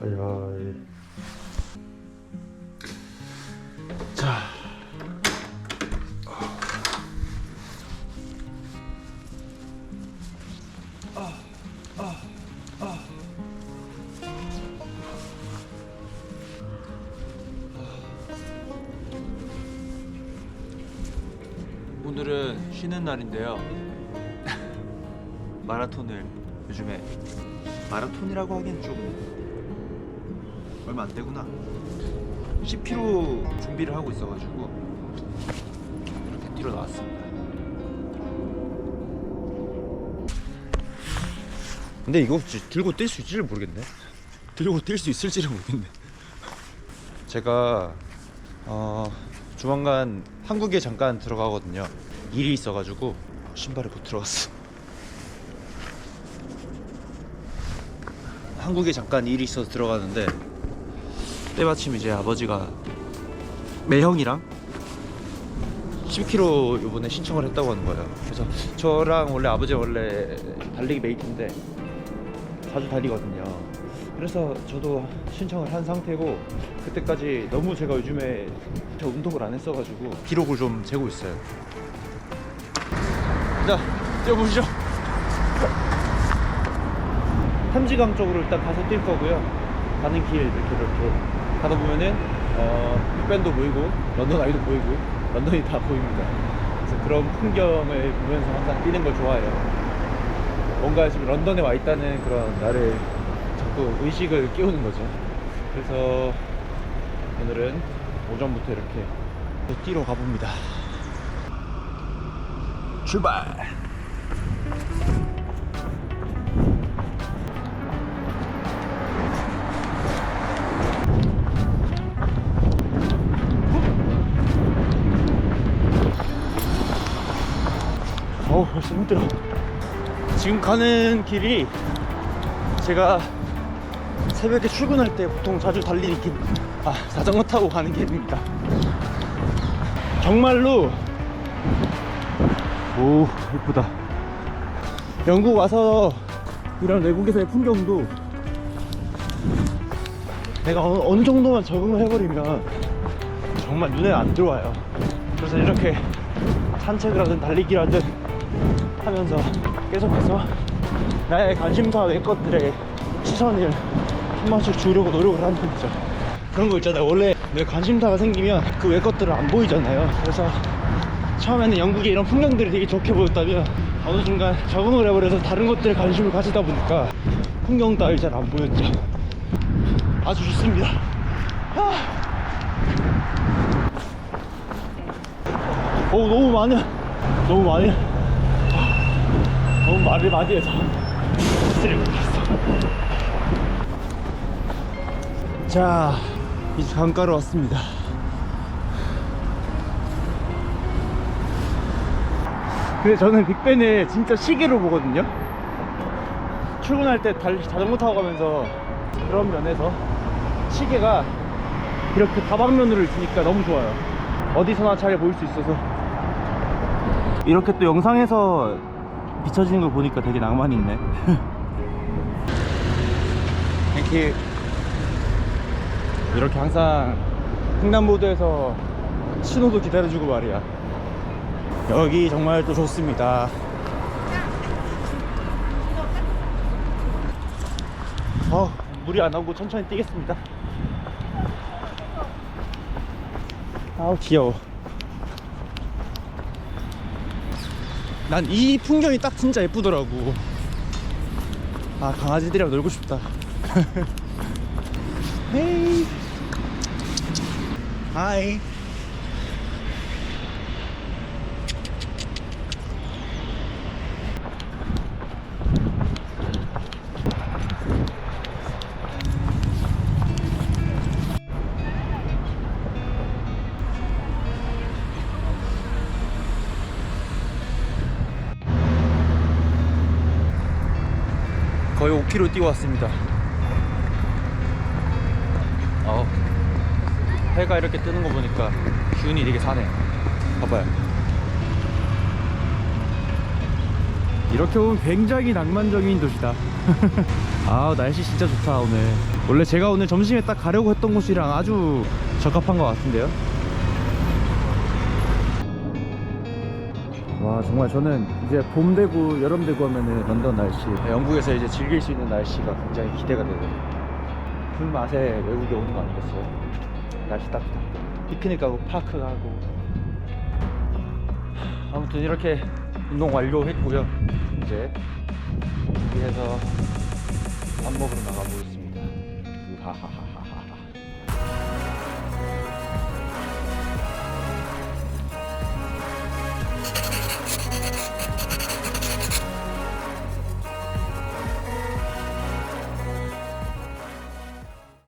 하이하이. 자. 오늘은 쉬는 날인데요. 마라톤을 요즘에 마라톤이라고 하기엔 좀 얼마 안 되구나. 10km 준비를 하고 있어가지고 이렇게 뛰러 나왔습니다. 근데 이거 지- 들고 뛸 수 있을지 모르겠네. 들고 뛸 수 있을지를 모르겠네. 제가 어, 조만간 한국에 잠깐 들어가거든요. 일이 있어가지고 신발을 못 들어갔어. 한국에 잠깐 일이 있어서 들어가는데 때마침 이제 아버지가 매형이랑 10km 이번에 신청을 했다고 하는 거예요. 그래서 저랑 원래 아버지 원래 달리기 메이트인데 자주 달리거든요. 그래서 저도 신청을 한 상태고 그때까지 너무 제가 요즘에 저 운동을 안 했어가지고 기록을 좀 재고 있어요. 자, 뛰어보시죠. 탐지강 쪽으로 일단 가서 뛸 거고요. 가는 길 이렇게 이렇게 가다 보면은 어, 빅밴도 보이고 런던 아이도 보이고 런던이 다 보입니다. 그래서 그런 풍경을 보면서 항상 뛰는 걸 좋아해요. 뭔가 지금 런던에 와 있다는 그런 나를 자꾸 의식을 깨우는 거죠. 그래서 오늘은 오전부터 이렇게 뛰러 가봅니다. 출발! 어우 벌써 힘들어. 지금 가는 길이 제가 새벽에 출근할 때 보통 자주 달리는 길, 아 자전거 타고 가는 길입니다. 정말로 오 이쁘다. 영국 와서 이런 외국에서의 풍경도 내가 어느, 어느 정도만 적응을 해버리면 정말 눈에 안 들어와요. 그래서 이렇게 산책을 하든 달리기를 하든 하면서 계속해서 나의 관심사 외 것들에 시선을 한 번씩 주려고 노력을 하는 편이죠. 그런 거 있잖아요. 원래 내 관심사가 생기면 그 외 것들은 안 보이잖아요. 그래서 처음에는 영국의 이런 풍경들이 되게 좋게 보였다면 어느 순간 적응을 해버려서 다른 것들에 관심을 가지다 보니까 풍경 따위 잘 안 보였죠. 아주 좋습니다. 아. 오 너무 많아. 너무 많이 너무 말을 많이 해서. 스트레스 못했어 자 이제 강가로 왔습니다. 근데 저는 빅벤을 진짜 시계로 보거든요. 출근할 때 달, 자전거 타고 가면서 그런 면에서 시계가 이렇게 다방면으로 주니까 너무 좋아요. 어디서나 잘 보일 수 있어서. 이렇게 또 영상에서 비춰지는 걸 보니까 되게 낭만이 있네. 땡큐 이렇게 항상 횡단보도에서 신호도 기다려주고 말이야. 여기 정말 또 좋습니다. 어, 물이 안 나오고 천천히 뛰겠습니다. 아우 귀여워 난 이 풍경이 딱 진짜 예쁘더라고. 아 강아지들이랑 놀고 싶다. 헤이. 하이 거의 5km 뛰어 왔습니다. 어, 해가 이렇게 뜨는 거 보니까 기운이 되게 사네. 봐봐요. 이렇게 보면 굉장히 낭만적인 도시다. 아 날씨 진짜 좋다 오늘. 원래 제가 오늘 점심에 딱 가려고 했던 곳이랑 아주 적합한 것 같은데요. 와 정말 저는 이제 봄 되고 여름 되고 하면은 런던 날씨 영국에서 이제 즐길 수 있는 날씨가 굉장히 기대가 되거든요 그 맛에 외국에 오는 거 아니겠어요? 날씨 따뜻하고 피크닉 가고 파크 가고. 아무튼 이렇게 운동 완료했고요. 이제 여기에서 밥 먹으러 나가보겠습니다. 하하하